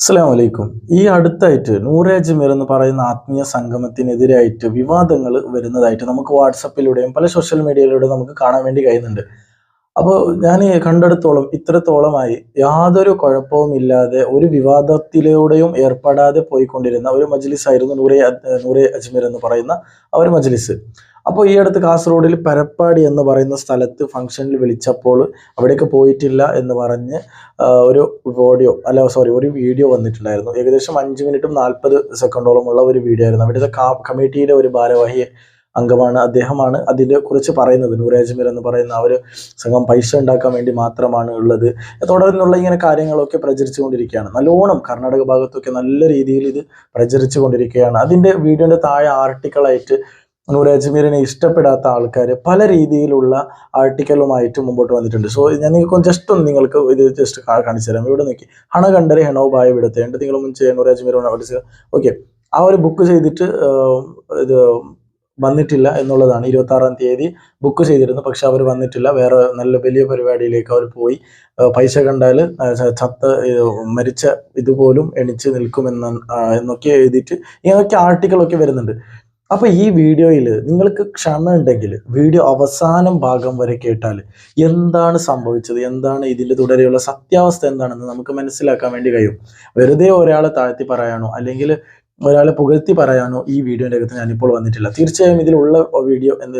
അസ്സലാം വലൈക്കും ഈ അടുത്തായിട്ട് നൂറേജ്മീർ എന്ന് പറയുന്ന ആത്മീയ സംഗമത്തിനെതിരായിട്ട് വിവാദങ്ങൾ വരുന്നതായിട്ട് നമുക്ക് വാട്സപ്പിലൂടെയും പല സോഷ്യൽ മീഡിയയിലൂടെയും നമുക്ക് കാണാൻ വേണ്ടി കഴിയുന്നുണ്ട്. അപ്പോൾ ഞാൻ കണ്ടെടുത്തോളം ഇത്രത്തോളമായി യാതൊരു കുഴപ്പവും ഇല്ലാതെ ഒരു വിവാദത്തിലൂടെയും ഏർപ്പെടാതെ പോയിക്കൊണ്ടിരുന്ന ഒരു മജ്ലിസ് ആയിരുന്നു നൂറെ നൂറെ അജ്മീർ എന്ന് പറയുന്ന ആ ഒരു മജ്ലിസ്. അപ്പോൾ ഈ അടുത്ത് കാസർഗോഡിൽ പരപ്പാടി എന്ന് പറയുന്ന സ്ഥലത്ത് ഫംഗ്ഷനിൽ വിളിച്ചപ്പോൾ അവിടേക്ക് പോയിട്ടില്ല എന്ന് പറഞ്ഞ് ഒരു ഓഡിയോ അല്ല സോറി ഒരു വീഡിയോ വന്നിട്ടുണ്ടായിരുന്നു. ഏകദേശം അഞ്ച് മിനിറ്റും നാൽപ്പത് സെക്കൻഡോളം ഉള്ള ഒരു വീഡിയോ ആയിരുന്നു. അവിടുത്തെ കമ്മിറ്റിയിലെ ഒരു ഭാരവാഹി അംഗമാണ് അദ്ദേഹമാണ് അതിനെ കുറിച്ച് പറയുന്നത്. നൂരാജ്മീർ എന്ന് പറയുന്ന ആ ഒരു സംഘം പൈസ ഉണ്ടാക്കാൻ വേണ്ടി മാത്രമാണ് ഉള്ളത്. തുടർന്നുള്ള ഇങ്ങനെ കാര്യങ്ങളൊക്കെ പ്രചരിച്ചുകൊണ്ടിരിക്കുകയാണ്. നല്ലോണം കർണാടക ഭാഗത്തൊക്കെ നല്ല രീതിയിൽ ഇത് പ്രചരിച്ചു കൊണ്ടിരിക്കുകയാണ് അതിന്റെ വീഡിയോന്റെ താഴെ ആർട്ടിക്കിളായിട്ട് നൂർ അജ്മീറിനെ ഇഷ്ടപ്പെടാത്ത ആൾക്കാർ പല രീതിയിലുള്ള ആർട്ടിക്കലുമായിട്ട് മുമ്പോട്ട് വന്നിട്ടുണ്ട്. സോ ഞാൻ നിങ്ങൾക്ക് ജസ്റ്റ് ഒന്ന് നിങ്ങൾക്ക് ഇത് ജസ്റ്റ് കാണിച്ചു തരാം. ഇവിടെ നോക്കി. ഹണ കണ്ടരെ ഹെണോ ബായ ഇവിടുത്തെ ഉണ്ട് നിങ്ങൾ മുൻ നൂർ അജ്മീർ ഓക്കെ. ആ ഒരു ബുക്ക് ചെയ്തിട്ട് ഇത് വന്നിട്ടില്ല എന്നുള്ളതാണ്. ഇരുപത്തി ആറാം തീയതി ബുക്ക് ചെയ്തിരുന്നു. പക്ഷെ അവർ വന്നിട്ടില്ല. വേറെ നല്ല വലിയ പരിപാടിയിലേക്ക് അവർ പോയി. പൈസ കണ്ടാൽ ചത്ത മരിച്ച ഇതുപോലും എണിച്ച് നിൽക്കുമെന്ന് എന്നൊക്കെ എഴുതിയിട്ട് ഇങ്ങനെയൊക്കെ ആർട്ടിക്കിളൊക്കെ വരുന്നുണ്ട്. അപ്പൊ ഈ വീഡിയോയിൽ നിങ്ങൾക്ക് ക്ഷമ ഉണ്ടെങ്കിൽ വീഡിയോ അവസാനം ഭാഗം വരെ കേട്ടാൽ എന്താണ് സംഭവിച്ചത്? എന്താണ് ഇതിന്റെ തുടരെയുള്ള സത്യാവസ്ഥ എന്താണെന്ന് നമുക്ക് മനസ്സിലാക്കാൻ വേണ്ടി കഴിയും. വെറുതെ ഒരാളെ താഴ്ത്തി പറയാനോ അല്ലെങ്കിൽ ഒരാളെ പുകഴ്ത്തി പറയാനോ ഈ വീഡിയോന്റെ അകത്ത് ഞാനിപ്പോൾ വന്നിട്ടില്ല. തീർച്ചയായും ഇതിലുള്ള വീഡിയോ എന്ത്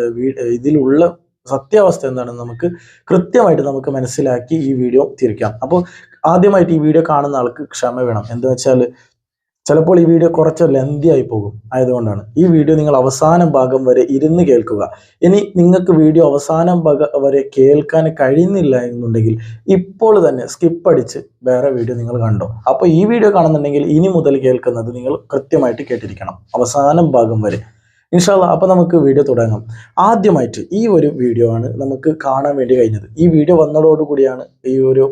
ഇതിലുള്ള സത്യാവസ്ഥ എന്താണെന്ന് നമുക്ക് കൃത്യമായിട്ട് നമുക്ക് മനസ്സിലാക്കി ഈ വീഡിയോ തിരിക്കാം അപ്പോൾ ആദ്യമായിട്ട് ഈ വീഡിയോ കാണുന്ന ആൾക്ക് ക്ഷമ വേണം. എന്താ വെച്ചാൽ ചിലപ്പോൾ ഈ വീഡിയോ കുറച്ച് ലെന്തി ആയി പോകും. ആയതുകൊണ്ടാണ്. ഈ വീഡിയോ നിങ്ങൾ അവസാനം ഭാഗം വരെ ഇരുന്ന് കേൾക്കുക. ഇനി നിങ്ങൾക്ക് വീഡിയോ അവസാനം ഭാഗം വരെ കേൾക്കാൻ കഴിയുന്നില്ല എന്നുണ്ടെങ്കിൽ ഇപ്പോൾ തന്നെ സ്കിപ്പ് അടിച്ച് വേറെ വീഡിയോ നിങ്ങൾ കണ്ടോ. അപ്പോൾ ഈ വീഡിയോ കാണുന്നുണ്ടെങ്കിൽ ഇനി മുതൽ കേൾക്കുന്നത് നിങ്ങൾ കൃത്യമായിട്ട് കേട്ടിരിക്കണം. അവസാനം ഭാഗം വരെ. ഇൻഷാല്ല അപ്പോൾ നമുക്ക് വീഡിയോ തുടങ്ങാം. ആദ്യമായിട്ട് ഈ ഒരു വീഡിയോ ആണ് നമുക്ക് കാണാൻ വേണ്ടി കഴിഞ്ഞത്. ഈ വീഡിയോ വന്നതോടുകൂടിയാണ് ഈ ഒരു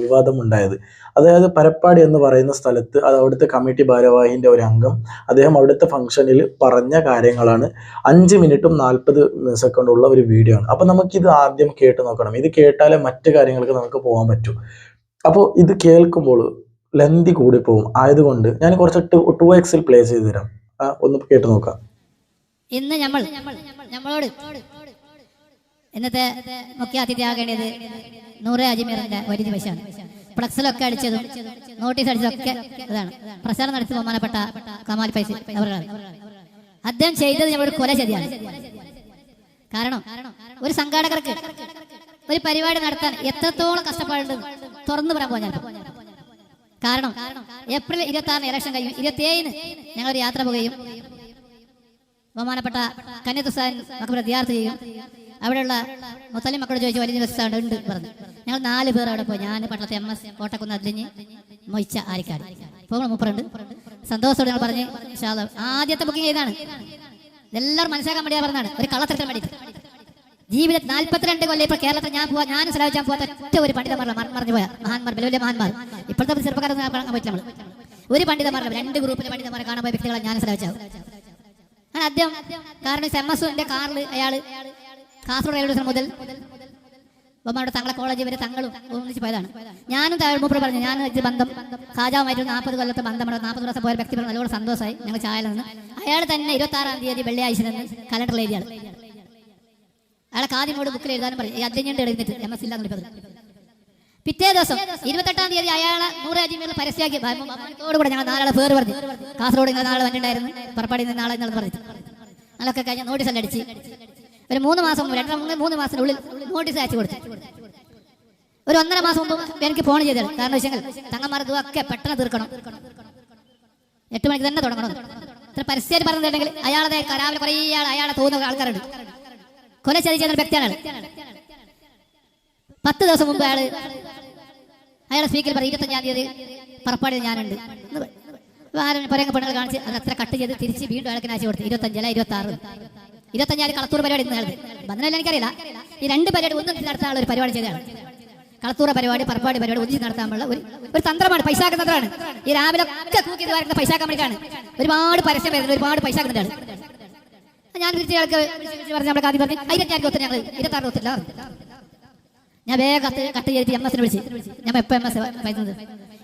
വിവാദം ഉണ്ടായത്. അതായത് പരപ്പാടി എന്ന് പറയുന്ന സ്ഥലത്ത് അത് അവിടുത്തെ കമ്മിറ്റി ഭാരവാഹിന്റെ ഒരു അംഗം അദ്ദേഹം അവിടുത്തെ ഫംഗ്ഷനിൽ പറഞ്ഞ കാര്യങ്ങളാണ്. അഞ്ച് മിനിറ്റും നാൽപ്പത് സെക്കൻഡുള്ള ഒരു വീഡിയോ ആണ്. അപ്പോൾ ഇത് ആദ്യം കേട്ട് നോക്കണം. ഇത് കേട്ടാലേ മറ്റു കാര്യങ്ങൾക്ക് നമുക്ക് പോകാൻ പറ്റൂ. അപ്പോൾ ഇത് കേൾക്കുമ്പോൾ ലെന്തി കൂടിപ്പോവും ആയതുകൊണ്ട് ഞാൻ കുറച്ച് ടു ടു എക്സിൽ പ്ലേ ചെയ്ത് തരാം. ഒന്ന് കേട്ട് നോക്കാം. ഇന്ന് നമ്മൾ നമ്മളോട് ഇന്നത്തെ മുഖ്യ അതിഥിയാകേണ്ടത് നൂറ് അജ്മീറിന്റെ ഒരു ദിവസമാണ്. ഫ്ലക്സിലൊക്കെ അടിച്ചതും നോട്ടീസ് അടിച്ചതൊക്കെ ഇതാണ്. പ്രസാരം നടത്തി ബഹുമാനപ്പെട്ട കമാൽ പൈസ അവരാണ് അദ്ദേഹം ചെയ്തത് ഞമ്മളൊരു കൊല ശരിയാണ്. കാരണം ഒരു സംഘാടകർക്ക് ഒരു പരിപാടി നടത്താൻ എത്രത്തോളം കഷ്ടപ്പാടുണ്ട് തുറന്നു പറയാൻ പോകാൻ കാരണം ഏപ്രിൽ ഇരുപത്തി ആറിന് ഇലക്ഷൻ കഴിയും ഇരുപത്തി ഏഴിന് ഞങ്ങളൊരു യാത്ര പോവുകയും ബഹുമാനപ്പെട്ട കന്യത്തുസാൻ വിദ്യാർത്ഥി ചെയ്യും. അവിടെയുള്ള മുത്തലി മക്കളോട് ചോദിച്ചു വലിയ ദിവസമാണ് ഉണ്ട് പറഞ്ഞു. ഞങ്ങൾ നാല് പേർ അവിടെ പോയി. ഞാൻ പട്ടണത്തെ എം എസ് കോട്ടക്കുന്ന് അതിലിഞ്ഞ് മൊയ്ച്ച ആരിക്കാട്. പോകണം മൂപ്പറുണ്ട്. സന്തോഷത്തോടെ ഞങ്ങൾ പറഞ്ഞ്. ആദ്യത്തെ ബുക്കിംഗ് ചെയ്താണ് എല്ലാവരും മനസ്സിലാക്കാൻ മടിയാ പറഞ്ഞാണ് ഒരു കള്ളത്തരത്തിന് വേണ്ടിയിട്ട്. ജീവിതത്തിൽ നാല്പത്തിരണ്ട് കൊല്ലം ഇപ്പോൾ കേരളത്തിൽ ഞാൻ പോവാ ഞാൻ ശ്രമിച്ചാൽ പോകാത്ത ഒറ്റ ഒരു പണ്ഡിതന്മാരല്ല മറ- മറിഞ്ഞു പോയ. മഹാന്മാർ വലിയ വലിയ മഹാന്മാർ. ഇപ്പോഴത്തെ ചെറുപ്പക്കാരൊന്നും കാണാൻ പറ്റില്ല നമ്മൾ ഒരു പണ്ഡിതന്മാരല്ല രണ്ട് ഗ്രൂപ്പിലെ പണ്ഡിതന്മാരെ കാണാൻ പോയ വ്യക്തികളെ ഞാൻ ശ്രമിച്ചത് അങ്ങനെ അദ്ദേഹം കാരണം എന്റെ കാറിൽ അയാൾ കാസർഗോഡ് റെയിൽവേ സ്റ്റേഷൻ മുതൽ ബൊമ്മയുടെ തങ്ങളെ കോളേജ് വരെ തങ്ങളും ഒന്നിച്ച് പോയതാണ്. ഞാനും മൂപ്പർ പറഞ്ഞു ഞാൻ ഇത് ബന്ധം ഖാജാവുമായിട്ട് നാൽപ്പത് കൊല്ലത്തെ ബന്ധമാണ് നാൽപ്പത് ദിവസം പോയ വ്യക്തി പറഞ്ഞു നല്ലോണം സന്തോഷമായി ഞങ്ങൾ ചായ നിന്ന്. അയാൾ തന്നെ ഇരുപത്തി ആറാം തീയതി വെള്ളിയാഴ്ച നിന്ന് കലണ്ടറിൽ എഴുതിയാണ്. അയാളെ കാദ്യമോട് ബുക്കിൽ എഴുതാനും പറഞ്ഞു. അധ്യയന്റെ എഴുതിയിട്ട് എം എസ് ഇല്ലാന്ന് പറഞ്ഞത് പിറ്റേ ദിവസം ഇരുപത്തെട്ടാം തീയതി അയാളെ നൂറ് അജിമേൽ പരസ്യമാക്കി കൂടെ ഞങ്ങൾ നാളെ പേര് പറഞ്ഞു. കാസർഗോഡ് ഇന്ന് നാളെ വന്നിട്ടുണ്ടായിരുന്നു പറപ്പാടി നിന്ന് നാളെ എന്നുള്ളത് പറഞ്ഞു. അതൊക്കെ കഴിഞ്ഞ് നോട്ടീസ് എല്ലാം അടിച്ച്. ഒരു മൂന്ന് മാസം മുമ്പ് രണ്ടര മൂന്ന് മൂന്ന് മാസത്തിനുള്ളിൽ നോട്ടീസ് അയച്ചു കൊടുത്തു. ഒരു ഒന്നര മാസം മുമ്പ് എനിക്ക് ഫോൺ ചെയ്തത്. കാരണം വിഷയങ്ങൾ തങ്ങന്മാർ ഇതൊക്കെ പെട്ടെന്ന് തീർക്കണം. എട്ട് മണിക്ക് തന്നെ തുടങ്ങണം. ഇത്ര പരസ്യമായിട്ട് പറഞ്ഞിട്ടുണ്ടെങ്കിൽ അയാളെ രാവിലെ കുറേ അയാളെ തോന്നുന്ന ആൾക്കാരുണ്ട്. കൊല ചെയ്യുന്ന വ്യക്തിയാണ്. പത്ത് ദിവസം മുമ്പ് അയാൾ അയാളെ സ്പീക്കർ പറയും ഇരുപത്തഞ്ചാം തീയതി പുറപ്പാടിൽ ഞാനുണ്ട്. പറയുന്ന പെണ്ണുകൾ കാണിച്ച് അത് അത്ര കട്ട് ചെയ്ത് തിരിച്ച് വീണ്ടും അയാൾക്ക് അയച്ചു കൊടുത്തു ഇരുപത്തഞ്ചല്ല ഇരുപത്തി ആറ് ഇരുപത്തഞ്ചാൽ കളത്തൂർ പരിപാടി ഇന്ന് ബന്ധനല്ല എനിക്കറിയില്ല. ഈ രണ്ട് പരിപാടി ഒന്നും നടത്താനുള്ള ഒരു പരിപാടി ചെയ്താണ് കളത്തൂർ പരിപാടി പറപ്പാടി പരിപാടി ഒന്നിച്ച് നടത്താനുള്ള ഒരു ഒരു തന്ത്രമാണ് പൈസാക്ക തന്ത്രമാണ്. ഈ രാവിലെ ഒക്കെ തൂക്കി വരുന്ന പൈസാക്കാൻ വേണ്ടിയിട്ടാണ്. ഒരുപാട് പരസ്യം വരുന്നത് ഒരുപാട് പൈസാക്കുന്നുണ്ടാണ് ഞാൻ തിരിച്ച് വിളിച്ച് പറഞ്ഞ് നമ്മുടെ കാര്യം പറഞ്ഞു ഇരുപത്തിയാറ് ഒത്തിരി ഞങ്ങൾ ഇരുപത്താറ് ഒത്തില്ല ഞാൻ വേഗം കത്ത് കട്ട് ചെയ്തിട്ട് എം എസിനെ വിളിച്ച്. ഞാൻ എപ്പോൾ എം എസ് പറയുന്നത്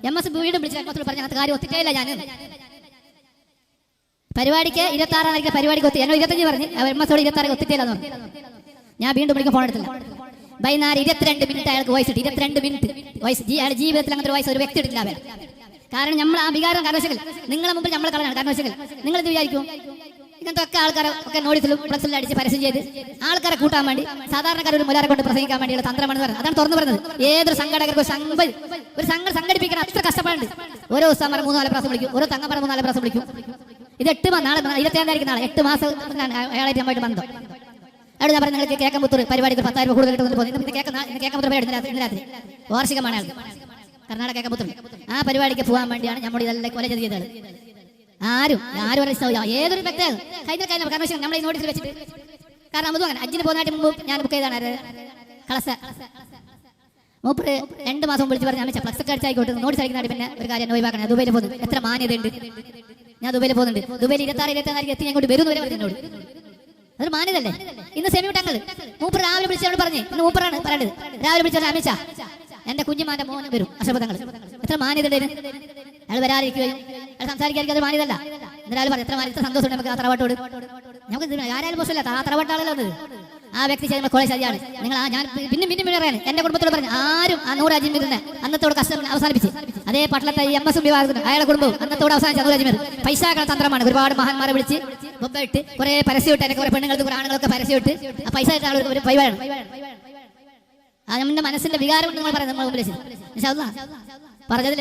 എം എസ് വീണ്ടും വിളിച്ച് എം എസ് പറഞ്ഞ അത് കാര്യം ഒത്തിട്ടേയില്ല ഞാൻ പരിപാടിക്ക് ഇരുപത്തി ആറാം പരിപാടിക്ക് ഒത്തി ഞങ്ങൾ ഇരുപത്തഞ്ച് പറഞ്ഞു. എം എസ് ഇരുപത്തി ആറ് എന്ന് ഞാൻ വീണ്ടും വിളിക്കാൻ ഫോൺ എടുത്തില്ല. വൈകുന്നേരം ഇരുപത്തിരണ്ട് മിനിറ്റ് അയാൾക്ക് വയസ്സ് ഇട്ട് ഇരുപത്തിരണ്ട് മിനിറ്റ് വയസ്സ് അയാളുടെ ജീവിതത്തിൽ അങ്ങനത്തെ ഒരു വോയിസ് ഒരു വ്യക്തി ഇട്ടില്ല കാരണം നമ്മൾ ആ വികാരം കാരണവശങ്ങൾ നിങ്ങളെ മുമ്പിൽ നമ്മൾ കളഞ്ഞാണ് കാരണവശങ്ങൾ നിങ്ങൾ എന്ത് വിചാരിക്കും? ഇങ്ങനത്തെ ഒക്കെ ആൾക്കാരെ ഒക്കെ നോട്ടീസിലും ഫ്ലക്സിലും അടിച്ച് പരസ്യം ചെയ്ത് ആൾക്കാരെ കൂട്ടാൻ വേണ്ടി സാധാരണക്കാർ ഒരു മുലാരെ കൊണ്ട് പ്രസംഗിക്കാൻ വേണ്ടിയുള്ള തന്ത്രമാണ് പറയുന്നത് അതാണ് തുറന്നു പറയുന്നത്. ഏതൊരു സംഘടകർക്ക് ഒരു സംഘ ഒരു സംഘം സംഘടിപ്പിക്കാൻ അത്ര കഷ്ടപ്പാടുണ്ട്. ഓരോ ഉസ്താമർ മൂന്നാൽ പ്രാവശ്യം വിളിക്കും. ഓരോ തങ്ങമർ മൂന്നാൽ പ്രാവശ്യം വിളിക്കും. ഇത് എട്ട് നാളെ ഇരുപത്തിയാം താരീഖ് നാളെ എട്ട് മാസം അയാളായിട്ട് നമ്മായിട്ട് ബന്ധം. അവിടെ ഞാൻ പറഞ്ഞു നിങ്ങൾക്ക് കേൾക്കാൻ പുത്തൂർ പരിപാടിക്ക് പത്തായിരം രൂപ കൂടുതൽ കിട്ടുമെന്ന് പോകുന്നു ഇന്ന് ഇന്ന് കേൾക്കാൻ പുത്തൂർ പരിപാടി രാത്രി വാർഷികമാണ് കർണാടക കേൾക്കാൻ പുത്തൂർ ആ പരിപാടിക്ക് പോകാൻ വേണ്ടിയാണ് നമ്മൾ ഇതെല്ലാം കൊല ചെയ്തത്. ആരും ആരും പറഞ്ഞ ഏതൊരു വ്യക്തി കഴിഞ്ഞ കഴിഞ്ഞ കാരണം നമ്മളെ നോട്ടീസിൽ വെച്ചിട്ട്. കാരണം അതും അങ്ങനെ. അജിന് പോകുന്നതായിട്ട് മുമ്പ് ഞാൻ ബുക്ക് ചെയ്താണ് കളസ. മൂപ്പര് രണ്ട് മാസം വിളിച്ച് പറഞ്ഞു അമിച്ച ഫ്ലക്സ് ഒക്കെ അടിച്ചായിക്കോട്ടെ നോട്ടീസ് അടിക്കുന്നതായിട്ട് പിന്നെ ഒരു കാര്യം ഒഴിവാക്കണം. ദുബൈയിൽ പോകുന്നത് എത്ര മാന്യതയുണ്ട്. ഞാൻ ദുബൈയിൽ പോകുന്നുണ്ട്. ദുബൈയിൽ ഇരുപത്താറ് ഇരുപത്തി ആറ് എത്തി ഞാൻ ഇങ്ങോട്ട് വരും വരെ പറഞ്ഞു എന്നോട്. അതൊരു മാന്യതല്ലേ ഇന്ന് സെമി വിട്ടങ്ങൾ മൂപ്പർ രാവിലെ വിളിച്ചോട് പറഞ്ഞു ഇന്ന് മൂപ്പറാണ് പറയുന്നത് രാവിലെ വിളിച്ചോട് അമിച്ച എന്റെ കുഞ്ഞുമാന്റെ മോനും വരും. അശുഭതങ്ങൾ എത്ര മാന്യത അയാൾ വരാതിരിക്കുകയും അയാൾ സംസാരിക്കാതിരിക്കും അത് മാന്യതല്ല എന്നിട്ട് പറഞ്ഞു എത്ര മാറി സന്തോഷം നമുക്ക് ആ തറവാട്ടോട്. നമുക്ക് ആരായാലും പ്രശ്നമില്ല ആ തറവാട്ടാണല്ലോ അത്. ആ വ്യക്തി ചെയ്യുന്ന കോളേജ് ശരിയാണ്. നിങ്ങൾ ആ ഞാൻ പിന്നെ പിന്നെ പിന്നെ പറയാൻ എന്റെ കുടുംബത്തോട് പറഞ്ഞു ആരും ആ നൂറ് അജിമീറിനെ അന്നത്തോട് കഷ്ടം അവസാനിപ്പിച്ച്. അതേ പട്ടണത്തെ എം എസ് വിഭാഗത്തിന് അയാളെ കുടുംബവും അന്നത്തോട് അവസാനിച്ച നൂറ് അജിമീർ. പൈസ തന്ത്രമാണ്. ഒരുപാട് മഹാന്മാരെ വിളിച്ച് ഇട്ട് കുറെ പരസ്യം ഇട്ട് എന്നെ കുറെ പെണ്ണുങ്ങൾക്ക് ആണുങ്ങളൊക്കെ പരസ്യം ഇട്ട് ആ പൈസ ഇട്ട ആളുകൾ ഒരു പൈവാണ് ആ നമ്മുടെ മനസ്സിന്റെ വികാരം നിങ്ങൾ പറയുന്നത് നമ്മൾ മുമ്പിൽ. പറഞ്ഞതിൽ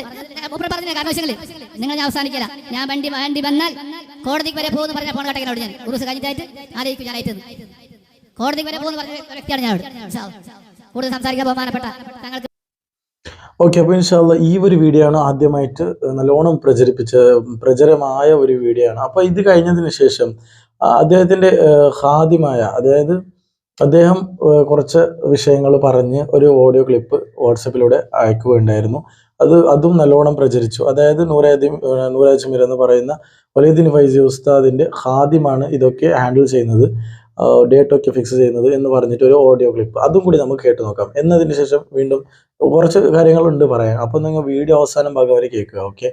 പറഞ്ഞ കാരണവശങ്ങളിൽ നിങ്ങൾ ഞാൻ അവസാനിക്കില്ല ഞാൻ വണ്ടി വണ്ടി വന്നാൽ കോടതിക്ക് വരെ പോകുന്നു പറഞ്ഞ ഫോൺ കട്ടക്കിനോട് ഞാൻ. ഉറുസ് കഴിഞ്ഞിട്ടായിട്ട് ആലോചിക്കും ഞാൻ അയച്ചത് കോടതിക്ക് വരെ പോകുന്നു പറഞ്ഞ വ്യക്തിയാണ് ഞാൻ. കൂടുതൽ സംസാരിക്കാൻ ബഹുമാനപ്പെട്ട തങ്ങൾക്ക് ഓക്കെ അപ്പോൾ ഇൻഷാല്ല ഈ ഒരു വീഡിയോ ആണ് ആദ്യമായിട്ട് നല്ലോണം പ്രചരിപ്പിച്ച പ്രചരമായ ഒരു വീഡിയോ ആണ് അപ്പോൾ ഇത് കഴിഞ്ഞതിന് ശേഷം അദ്ദേഹത്തിന്റെ ഹാദ്യമായ അതായത് അദ്ദേഹം കുറച്ച് വിഷയങ്ങൾ പറഞ്ഞ് ഒരു ഓഡിയോ ക്ലിപ്പ് വാട്സപ്പിലൂടെ അയക്കുകയുണ്ടായിരുന്നു. അത് അതും നല്ലോണം പ്രചരിച്ചു. അതായത് നൂറാജ് നൂറാജ്മീർ എന്ന് പറയുന്ന വലീദിൻ ഫൈസി ഉസ്താദിന്റെ ഹാദ്യമാണ് ഇതൊക്കെ ഹാൻഡിൽ ചെയ്യുന്നത്. ഡേറ്റ് ഒക്കെ ഫിക്സ് ചെയ്യുന്നത് എന്ന് പറഞ്ഞിട്ട് ഒരു ഓഡിയോ ക്ലിപ്പ്. അതും കൂടി നമുക്ക് കേട്ട് നോക്കാം. എന്നതിന് ശേഷം വീണ്ടും കുറച്ച് കാര്യങ്ങളുണ്ട് പറയാം അപ്പൊ നിങ്ങൾ വീഡിയോ അവസാനം ഭാഗം വരെ കേൾക്കുക ഓക്കെ?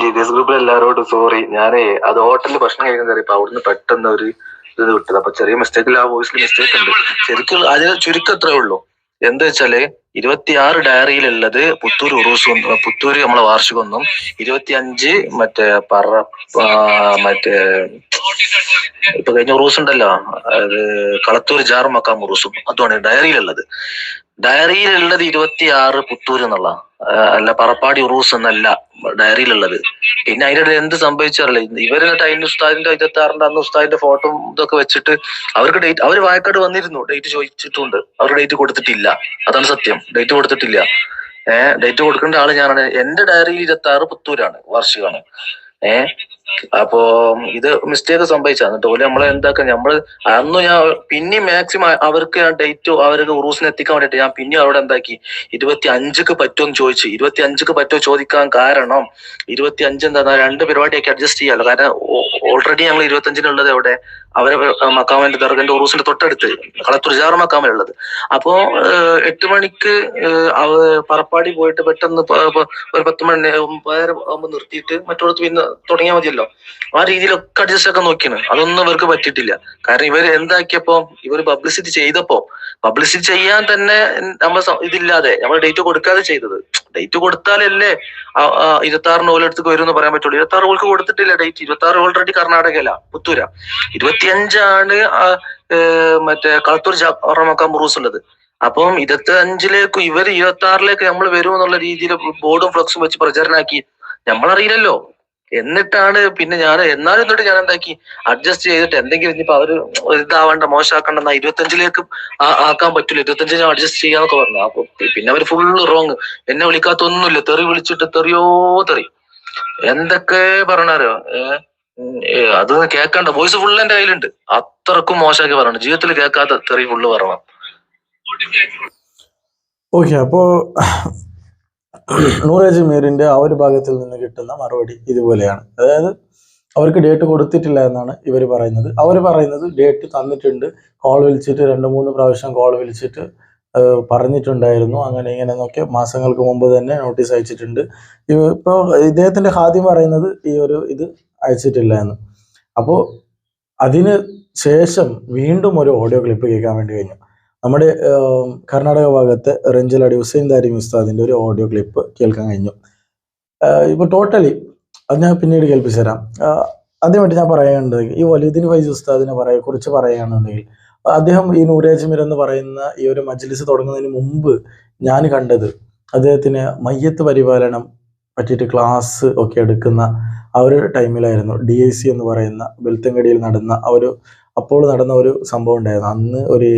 ലീഡേഴ്സ് ഗ്രൂപ്പിൽ എല്ലാവരോടും സോറി ഞാനേ അത് ഹോട്ടലിൽ ഭക്ഷണം കഴിക്കാൻ അറിയാം അവിടുന്ന് പെട്ടെന്ന് ഒരു ഇത് വിട്ടത്. അപ്പൊ ചെറിയ മിസ്റ്റേക്കിൽ ആ വോയിസിൽ മിസ്റ്റേക്ക് ഉണ്ട്. ശരിക്കും അതിന് ചുരുക്കം അത്രേ ഉള്ളൂ. എന്താ വെച്ചാൽ ഇരുപത്തിയാറ് ഡയറിയിലുള്ളത് പുത്തൂർ ഉറൂസും പുത്തൂര് നമ്മളെ വാർഷികമൊന്നും ഒന്നും അഞ്ച് മറ്റേ പറ മറ്റേ ഇപ്പൊ കഴിഞ്ഞ ഉറൂസ് ഉണ്ടല്ലോ അത് കളത്തൂർ ജാർ മക്കാം ഉറൂസും അതുമാണ് ഡയറിയിലുള്ളത്. ഡയറിയിലുള്ളത് ഇരുപത്തിയാറ് പുത്തൂർ എന്നുള്ള അല്ല പറപ്പാടി ഉറൂസ് എന്നല്ല ഡയറിയിലുള്ളത്. പിന്നെ അതിന്റെ ഇടയിൽ എന്ത് സംഭവിച്ചറിയില്ല ഇവർ അതിന്റെ ഉസ്താദിന്റെ ഇരുപത്തി ആറിന്റെ അന്ന് ഉസ്താദിന്റെ ഫോട്ടോ ഇതൊക്കെ വെച്ചിട്ട് അവർക്ക് ഡേറ്റ് അവർ വായക്കാട് വന്നിരുന്നു ഡേറ്റ് ചോദിച്ചിട്ടുണ്ട്. അവർ ഡേറ്റ് കൊടുത്തിട്ടില്ല. അതാണ് സത്യം. ഡേറ്റ് കൊടുത്തിട്ടില്ല. ഏഹ് ഡേറ്റ് കൊടുക്കേണ്ട ആൾ ഞാനാണ്. എന്റെ ഡയറിയിൽ ഇരുപത്തി ആറ് പുത്തൂരാണ് വാർഷികമാണ് ഏഹ് അപ്പോ ഇത് മിസ്റ്റേക്ക് സംഭവിച്ചാണ് ഓൽ നമ്മളെ എന്താക്കാൻ നമ്മൾ അന്ന് ഞാൻ പിന്നെ മാക്സിമം അവർക്ക് ആ ഡേറ്റ് അവർക്ക് ഉറൂസിന് എത്തിക്കാൻ വേണ്ടിട്ട് ഞാൻ പിന്നെ അവിടെ എന്താക്കി ഇരുപത്തി അഞ്ചിക്ക് പറ്റുമെന്ന് ചോദിച്ചു. ഇരുപത്തി അഞ്ചിക്ക് പറ്റുമോ ചോദിക്കാൻ കാരണം ഇരുപത്തി അഞ്ച് എന്താ രണ്ട് പരിപാടിയൊക്കെ അഡ്ജസ്റ്റ് ചെയ്യാലോ. കാരണം ഓൾറെഡി ഞങ്ങൾ ഇരുപത്തി അഞ്ചിനുള്ളത് എവിടെ? അവരെ മക്കാമന്റെ ദർഗന്റെ ഉറൂസിന്റെ തൊട്ടടുത്ത് കളത്തൂർ ജാറ മക്കാമിലുള്ളത്. അപ്പോ എട്ട് മണിക്ക് പറപ്പാടി പോയിട്ട് പെട്ടെന്ന് ഒരു പത്ത് മണി ഒമ്പതര ആകുമ്പോൾ നിർത്തിയിട്ട് മറ്റോടത്ത് പിന്നെ തുടങ്ങിയാൽ മതിയല്ലോ. ആ രീതിയിലൊക്കെ അഡ്ജസ്റ്റ് ഒക്കെ നോക്കിയാണ്. അതൊന്നും ഇവർക്ക് പറ്റിയിട്ടില്ല. കാരണം ഇവർ എന്താക്കിയപ്പോ ഇവർ പബ്ലിസിറ്റി ചെയ്തപ്പോ പബ്ലിസിറ്റി ചെയ്യാൻ തന്നെ നമ്മൾ ഇതില്ലാതെ നമ്മൾ ഡേറ്റ് കൊടുക്കാതെ ചെയ്തത്. ഡേറ്റ് കൊടുത്താലല്ലേ ഇരുപത്തി ആറിന് ഓലെടുത്ത് വരും എന്ന് പറയാൻ പറ്റുള്ളൂ. ഇരുപത്തി ആറ് ഓൾക്ക് കൊടുത്തിട്ടില്ല ഡേറ്റ് ഇരുപത്തി ആറ് ഓൾറെഡി കർണാടകയില പുത്തൂര. ഇരുപത്തിയഞ്ചാണ് മറ്റേ കളത്തൂർ ജാറമക്കാൻ റൂസ് ഉള്ളത്. അപ്പം ഇരുപത്തി അഞ്ചിലേക്ക് ഇവർ ഇരുപത്തി ആറിലേക്ക് നമ്മൾ വരും എന്നുള്ള രീതിയിൽ ബോർഡും ഫ്ലക്സും വെച്ച് പ്രചരണമാക്കി നമ്മളറിയില്ലല്ലോ. എന്നിട്ടാണ് പിന്നെ ഞാൻ എന്നാലും എന്നിട്ട് ഞാൻ എന്താക്കി അഡ്ജസ്റ്റ് ചെയ്തിട്ട് എന്തെങ്കിലും ഇനിയിപ്പോ അവർ ഇതാവണ്ട മോശമാക്കണ്ടെന്ന ഇരുപത്തഞ്ചിലേക്ക് ആക്കാൻ പറ്റില്ല ഇരുപത്തഞ്ചിന് ഞാൻ അഡ്ജസ്റ്റ് ചെയ്യാന്നൊക്കെ പറഞ്ഞു. അപ്പൊ പിന്നെ അവർ ഫുള്ള് റോങ്. എന്നെ വിളിക്കാത്തൊന്നുമില്ല. തെറി വിളിച്ചിട്ട് തെറിയോ തെറി. എന്തൊക്കെ പറഞ്ഞാരോ ഏഹ് അത് കേൾക്കണ്ട വോയിസ് ഫുള്ള് എന്റെ കയ്യിലുണ്ട്. അത്രക്കും മോശമാക്കി പറയണം. ജീവിതത്തിൽ കേൾക്കാത്ത തെറി ഫുള്ള് പറയണം. ഓക്കെ അപ്പോ നൂറേജ് മീറിന്റെ ആ ഒരു ഭാഗത്തിൽ നിന്ന് കിട്ടുന്ന മറുപടി ഇതുപോലെയാണ്. അതായത് അവർക്ക് ഡേറ്റ് കൊടുത്തിട്ടില്ല എന്നാണ് ഇവർ പറയുന്നത്. അവർ പറയുന്നത് ഡേറ്റ് തന്നിട്ടുണ്ട്. കോൾ വിളിച്ചിട്ട് രണ്ട് മൂന്ന് പ്രാവശ്യം കോൾ വിളിച്ചിട്ട് പറഞ്ഞിട്ടുണ്ടായിരുന്നു. അങ്ങനെ ഇങ്ങനെ മാസങ്ങൾക്ക് മുമ്പ് തന്നെ നോട്ടീസ് അയച്ചിട്ടുണ്ട്. ഇപ്പോൾ ഇദ്ദേഹത്തിന്റെ ഹാദ്യം പറയുന്നത് ഈ ഒരു ഇത് അയച്ചിട്ടില്ല എന്ന് അപ്പോൾ അതിന് ശേഷം വീണ്ടും ഒരു ഓഡിയോ ക്ലിപ്പ് കേൾക്കാൻ വേണ്ടി കഴിഞ്ഞു. നമ്മുടെ കർണാടക ഭാഗത്തെ റെഞ്ചലടി ഹുസൈൻ ദാരി ഉസ്താദിന്റെ ഒരു ഓഡിയോ ക്ലിപ്പ് കേൾക്കാൻ കഴിഞ്ഞു. ഇപ്പോൾ ടോട്ടലി അത് ഞാൻ പിന്നീട് കേൾപ്പിച്ചു തരാം ആദ്യമായിട്ട് ഞാൻ പറയാനുണ്ടെങ്കിൽ ഈ വലീദിൻ ഫൈസ് ഉസ്താദിനെ പറയ കുറിച്ച് പറയുകയാണെന്നുണ്ടെങ്കിൽ അദ്ദേഹം ഈ നൂരാജ്മിർ എന്ന് പറയുന്ന ഈ ഒരു മജ്ലിസ് തുടങ്ങുന്നതിന് മുമ്പ് ഞാൻ കണ്ടത് അദ്ദേഹത്തിന് മയ്യത്ത് പരിപാലനം പറ്റിയിട്ട് ക്ലാസ് ഒക്കെ എടുക്കുന്ന ആ ഒരു ടൈമിലായിരുന്നു. ഡി ഐ സി എന്ന് പറയുന്ന വെളുത്തങ്കടിയിൽ നടന്ന ഒരു അപ്പോൾ നടന്ന ഒരു സംഭവം ഉണ്ടായിരുന്നു. അന്ന് ഒരു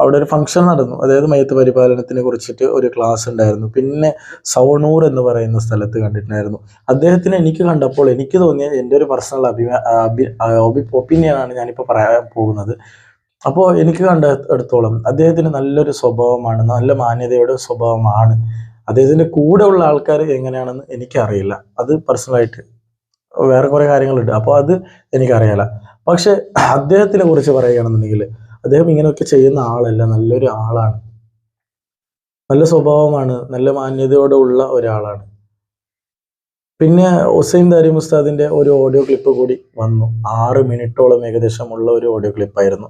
അവിടെ ഒരു ഫംഗ്ഷൻ നടന്നു. അതായത് മയത്ത് പരിപാലനത്തിനെ കുറിച്ചിട്ട് ഒരു ക്ലാസ് ഉണ്ടായിരുന്നു. പിന്നെ സൗണൂർ എന്ന് പറയുന്ന സ്ഥലത്ത് കണ്ടിട്ടുണ്ടായിരുന്നു. അദ്ദേഹത്തിനെ എനിക്ക് കണ്ടപ്പോൾ എനിക്ക് തോന്നിയ എന്റെ ഒരു പേഴ്സണൽ അഭിമാ അഭി ഒപ്പീനിയൻ ആണ് ഞാനിപ്പോൾ പറയാൻ പോകുന്നത്. അപ്പോൾ എനിക്ക് കണ്ട എടുത്തോളം അദ്ദേഹത്തിന് നല്ലൊരു സ്വഭാവമാണ് നല്ല മാന്യതയുടെ സ്വഭാവമാണ്. അദ്ദേഹത്തിന്റെ കൂടെ ഉള്ള ആൾക്കാർ എങ്ങനെയാണെന്ന് എനിക്കറിയില്ല. അത് പേഴ്സണലായിട്ട് വേറെ കുറേ കാര്യങ്ങളുണ്ട്. അപ്പോൾ അത് എനിക്കറിയില്ല. പക്ഷെ അദ്ദേഹത്തിനെ കുറിച്ച് പറയുകയാണെന്നുണ്ടെങ്കിൽ അദ്ദേഹം ഇങ്ങനെയൊക്കെ ചെയ്യുന്ന ആളല്ല. നല്ലൊരു ആളാണ്. നല്ല സ്വഭാവമാണ്. നല്ല മാന്യതയോടെ ഉള്ള ഒരാളാണ്. പിന്നെ ഹുസൈൻ ദാരി ഉസ്താദിന്റെ ഒരു ഓഡിയോ ക്ലിപ്പ് കൂടി വന്നു. ആറ് മിനിറ്റോളം ഏകദേശം ഉള്ള ഒരു ഓഡിയോ ക്ലിപ്പായിരുന്നു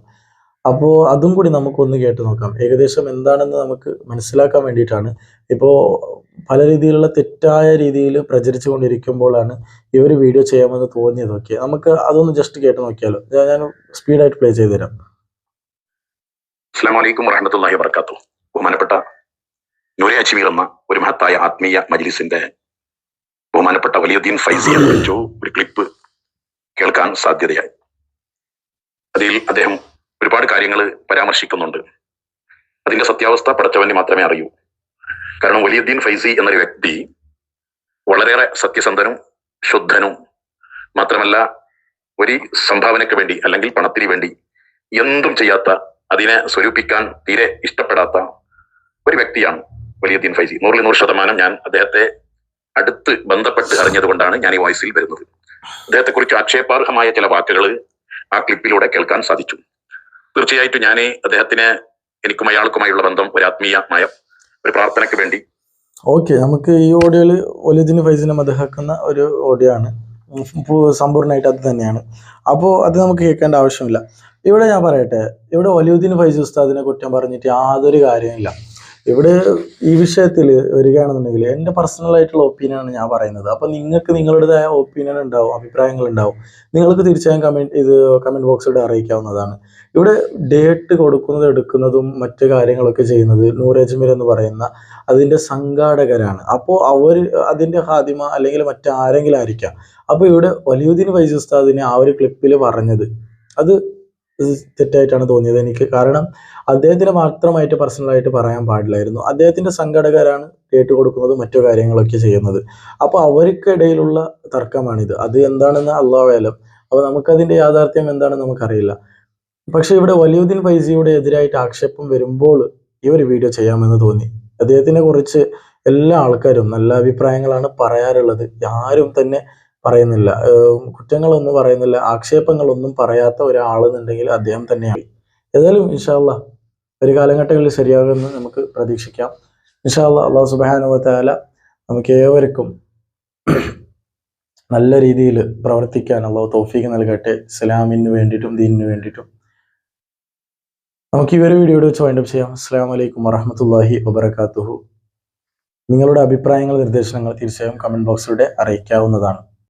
അപ്പോൾ അതും കൂടി നമുക്കൊന്ന് കേട്ട് നോക്കാം. ഏകദേശം എന്താണെന്ന് നമുക്ക് മനസ്സിലാക്കാൻ വേണ്ടിയിട്ടാണ്. ഇപ്പോൾ പല രീതിയിലുള്ള തെറ്റായ രീതിയിൽ പ്രചരിച്ചു കൊണ്ടിരിക്കുമ്പോഴാണ് ഇവർ വീഡിയോ ചെയ്യാമെന്ന് തോന്നിയതൊക്കെ നമുക്ക് അതൊന്ന് ജസ്റ്റ് കേട്ട് നോക്കിയാലോ. ഞാൻ- സ്പീഡായിട്ട് പ്ലേ ചെയ്തു തരാം. അസ്സാം വറഹമത്തല്ലാഹി വർക്കാത്തു ബഹുമാനപ്പെട്ട നൂരെ എന്ന ഒരു മഹത്തായ ആത്മീയ മജ്ലിസിന്റെ ബഹുമാനപ്പെട്ട വലിയുദ്ദീൻ കുറിച്ചു ഒരു ക്ലിപ്പ് കേൾക്കാൻ സാധ്യതയായി. അതിൽ അദ്ദേഹം ഒരുപാട് കാര്യങ്ങൾ പരാമർശിക്കുന്നുണ്ട്. അതിന്റെ സത്യാവസ്ഥ പടച്ചവന് മാത്രമേ അറിയൂ. കാരണം വലിയുദ്ദീൻ ഫൈസി എന്നൊരു വ്യക്തി വളരെയേറെ സത്യസന്ധനും ശുദ്ധനും മാത്രമല്ല ഒരു സംഭാവനയ്ക്ക് വേണ്ടി അല്ലെങ്കിൽ പണത്തിന് വേണ്ടി എന്തും ചെയ്യാത്ത അതിനെ സ്വരൂപിക്കാൻ തീരെ ഇഷ്ടപ്പെടാത്ത ഒരു വ്യക്തിയാണ് വലിയുദ്ദീൻ ഫൈസി. നൂറിൽ നൂറ് ശതമാനം ഞാൻ അദ്ദേഹത്തെ അടുത്ത് ബന്ധപ്പെട്ട് അറിഞ്ഞതുകൊണ്ടാണ് ഞാൻ ഈ വോയിസിൽ വരുന്നത്. അദ്ദേഹത്തെക്കുറിച്ച് ആക്ഷേപാർഹമായ ചില വാക്കുകൾ ആ ക്ലിപ്പിലൂടെ കേൾക്കാൻ സാധിച്ചു. തീർച്ചയായിട്ടും ഞാൻ അദ്ദേഹത്തിന് എനിക്കും അയാൾക്കുമായുള്ള ബന്ധം ഒരു ആത്മീയ ആത്മീയമായ ഒരു പ്രാർത്ഥനയ്ക്ക് വേണ്ടി ഓക്കെ നമുക്ക് ഈ ഓഡിയോയിൽ ഒലിദിന് ഫൈസിനെ മതഹാക്കുന്ന ഒരു ഓഡിയോ ആണ്. സമ്പൂർണമായിട്ട് അത് തന്നെയാണ്. അപ്പോൾ അത് നമുക്ക് കേൾക്കേണ്ട ആവശ്യമില്ല. ഇവിടെ ഞാൻ പറയട്ടെ ഇവിടെ ഒലിയുദ്ദീൻ ഫൈസ് ഉസ്താദിനെ കുറ്റം പറഞ്ഞിട്ട് യാതൊരു കാര്യമില്ല ഇവിടെ ഈ വിഷയത്തിൽ വരികയാണെന്നുണ്ടെങ്കിൽ എന്റെ പേഴ്സണൽ ആയിട്ടുള്ള ഒപ്പീനിയൻ ആണ് ഞാൻ പറയുന്നത്. അപ്പോൾ നിങ്ങൾക്ക് നിങ്ങളുടേതായ ഒപ്പീനിയൻ ഉണ്ടാവും അഭിപ്രായങ്ങൾ ഉണ്ടാവും. നിങ്ങൾക്ക് തീർച്ചയായും കമന്റ് ഇത് കമന്റ് ബോക്സിലൂടെ അറിയിക്കാവുന്നതാണ്. ഇവിടെ ഡേറ്റ് കൊടുക്കുന്നത് എടുക്കുന്നതും മറ്റു കാര്യങ്ങളൊക്കെ ചെയ്യുന്നത് നൂർ അജ്മീർ എന്ന് പറയുന്ന അതിന്റെ സംഘാടകരാണ്. അപ്പോൾ അവർ അതിന്റെ ഹാദിമ അല്ലെങ്കിൽ മറ്റാരെങ്കിലും ആയിരിക്കാം. അപ്പോൾ ഇവിടെ വലിയുദ്ദീൻ ഫൈസ് ഉസ്താദിനെ ആ ഒരു ക്ലിപ്പിൽ പറഞ്ഞത്. അത് തെറ്റായിട്ടാണ് തോന്നിയത് എനിക്ക്. കാരണം അദ്ദേഹത്തിന് മാത്രമായിട്ട് പേഴ്സണലായിട്ട് പറയാൻ പാടില്ലായിരുന്നു. അദ്ദേഹത്തിന്റെ സംഘടകരാണ് കേട്ട് കൊടുക്കുന്നത് മറ്റു കാര്യങ്ങളൊക്കെ ചെയ്യുന്നത്. അപ്പോൾ അവർക്കിടയിലുള്ള തർക്കമാണിത്. അത് എന്താണെന്ന് അള്ളാവേലം അപ്പോൾ നമുക്കതിന്റെ യാഥാർത്ഥ്യം എന്താണെന്ന് നമുക്കറിയില്ല. പക്ഷെ ഇവിടെ വലിയുദ്ദീൻ ഫൈസിയുടെ എതിരായിട്ട് ആക്ഷേപം വരുമ്പോൾ ഈ ഒരു വീഡിയോ ചെയ്യാമെന്ന് തോന്നി. അദ്ദേഹത്തിനെ കുറിച്ച് എല്ലാ ആൾക്കാരും നല്ല അഭിപ്രായങ്ങളാണ് പറയാറുള്ളത്. ആരും തന്നെ പറയുന്നില്ല. കുറ്റങ്ങളൊന്നും പറയുന്നില്ല. ആക്ഷേപങ്ങളൊന്നും പറയാത്ത ഒരാളെന്നുണ്ടെങ്കിൽ അദ്ദേഹം തന്നെയാണ്. ഏതായാലും ഇൻഷാല്ല ഒരു കാലഘട്ടങ്ങളിൽ ശരിയാകുമെന്ന് നമുക്ക് പ്രതീക്ഷിക്കാം. ഇൻഷാല്ല അള്ളാഹു സുബാനുവത്താല നമുക്ക് ഏവർക്കും നല്ല രീതിയിൽ പ്രവർത്തിക്കാൻ അള്ളാഹു തോഫീക്ക് നൽകട്ടെ. ഇസ്ലാമിന് വേണ്ടിയിട്ടും ദീനിന് വേണ്ടിയിട്ടും. നമുക്ക് ഈ ഒരു വീഡിയോയുടെ വെച്ച് വൈൻഡപ്പ് ചെയ്യാം. അസ്സാം വലൈക്കും വറഹമത്തല്ലാഹി വബർക്കാത്തുഹു നിങ്ങളുടെ അഭിപ്രായങ്ങൾ നിർദ്ദേശങ്ങൾ തീർച്ചയായും കമന്റ് ബോക്സിലൂടെ അറിയിക്കാവുന്നതാണ്.